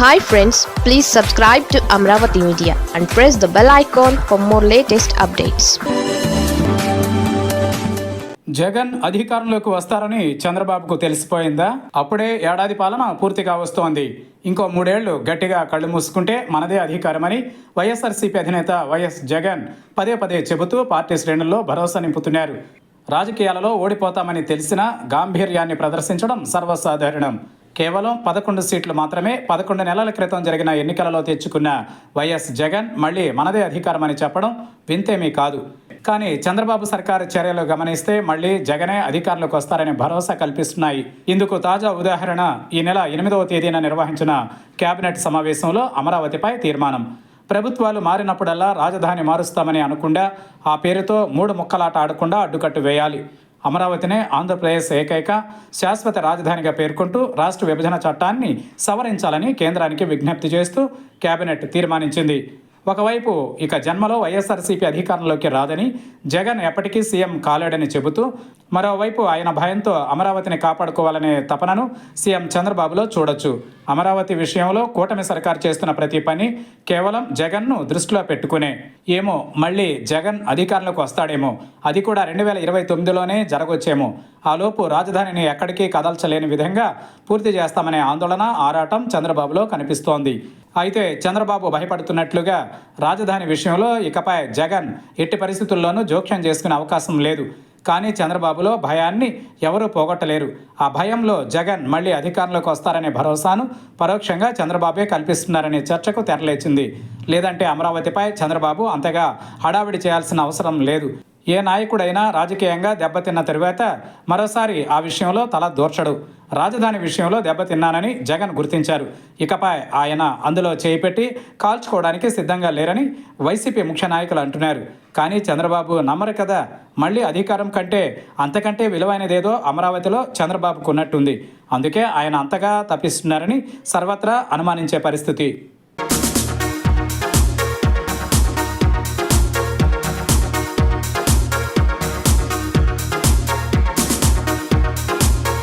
Hi friends please subscribe to Amaravati media and press the bell icon for more latest updates Jagan అధికారంలోకి వస్తారని చంద్రబాబుకు తెలిసిపోయిందా? అప్పుడే ఏడాది పాలన పూర్తిగా వస్తోంది. ఇంకో మూడేళ్ళు గట్టిగా కళ్ళు మూసుకుంటే మనదే అధికారమని వైఎస్ఆర్సీపీ అధినేత వైఎస్ జగన్ పదే పదే చెబుతూ పార్టీ శ్రేణుల్లో భరోసా నింపుతున్నారు. రాజకీయాలలో ఓడిపోతామని తెలిసినా గాంభీర్యాన్ని ప్రదర్శించడం సర్వసాధారణం. కేవలం పదకొండు సీట్లు మాత్రమే పదకొండు నెలల క్రితం జరిగిన ఎన్నికలలో తెచ్చుకున్న వైఎస్ జగన్ మళ్ళీ మనదే అధికారమని చెప్పడం వింతేమీ కాదు. కానీ చంద్రబాబు సర్కారు చర్యలు గమనిస్తే మళ్ళీ జగనే అధికారంలోకి వస్తారని భరోసా కల్పిస్తున్నాయి. ఇందుకు తాజా ఉదాహరణ ఈ నెల ఎనిమిదవ తేదీన నిర్వహించిన కేబినెట్ సమావేశంలో అమరావతిపై తీర్మానం. ప్రభుత్వాలు మారినప్పుడల్లా రాజధాని మారుస్తామని అనకుండా ఆ పేరుతో మూడు ముక్కలాట ఆడకుండా అడ్డుకట్టు వేయాలి. అమరావతినే ఆంధ్రప్రదేశ్ ఏకైక శాశ్వత రాజధానిగా పేర్కొంటూ రాష్ట్ర విభజన చట్టాన్ని సవరించాలని కేంద్రానికి విజ్ఞప్తి చేస్తూ కేబినెట్ తీర్మానించింది. ఒకవైపు ఇక జన్మలో వైఎస్ఆర్సీపీ అధికారంలోకి రాదని జగన్ ఎప్పటికీ సీఎం కాలేడని చెబుతూ మరోవైపు ఆయన భయంతో అమరావతిని కాపాడుకోవాలనే తపనను సీఎం చంద్రబాబులో చూడొచ్చు. అమరావతి విషయంలో కూటమి సర్కార్ చేస్తున్న ప్రతి పని కేవలం జగన్ను దృష్టిలో పెట్టుకునే. ఏమో మళ్ళీ జగన్ అధికారంలోకి వస్తాడేమో. అది కూడా రెండు వేల ఇరవై తొమ్మిదిలోనే జరగొచ్చేమో. ఆలోపు రాజధానిని ఎక్కడికి కదల్చలేని విధంగా పూర్తి చేస్తామనే ఆందోళన ఆరాటం చంద్రబాబులో కనిపిస్తోంది. అయితే చంద్రబాబు భయపడుతున్నట్లుగా రాజధాని విషయంలో ఇకపై జగన్ ఎట్టి పరిస్థితుల్లోనూ జోక్యం చేసుకునే అవకాశం లేదు. కానీ చంద్రబాబులో భయాన్ని ఎవరూ పోగొట్టలేరు. ఆ భయంలో జగన్ మళ్ళీ అధికారంలోకి వస్తారనే భరోసాను పరోక్షంగా చంద్రబాబే కల్పిస్తున్నారనే చర్చకు తెరలేచింది. లేదంటే అమరావతిపై చంద్రబాబు అంతగా హడావిడి చేయాల్సిన అవసరం లేదు. ఏ నాయకుడైనా రాజకీయంగా దెబ్బతిన్న తరువాత మరోసారి ఆ విషయంలో తల దూర్చడు. రాజధాని విషయంలో దెబ్బతిన్నానని జగన్ గుర్తించారు. ఇకపై ఆయన అందులో చేయిపెట్టి కాల్చుకోవడానికి సిద్ధంగా లేరని వైసీపీ ముఖ్య నాయకులు అంటున్నారు. కానీ చంద్రబాబు నమ్మరు కదా మళ్ళీ అధికారం కంటే అంతకంటే విలువైనదేదో అమరావతిలో చంద్రబాబుకున్నట్టుంది. అందుకే ఆయన అంతగా తప్పిస్తున్నారని సర్వత్రా అనుమానించే పరిస్థితి.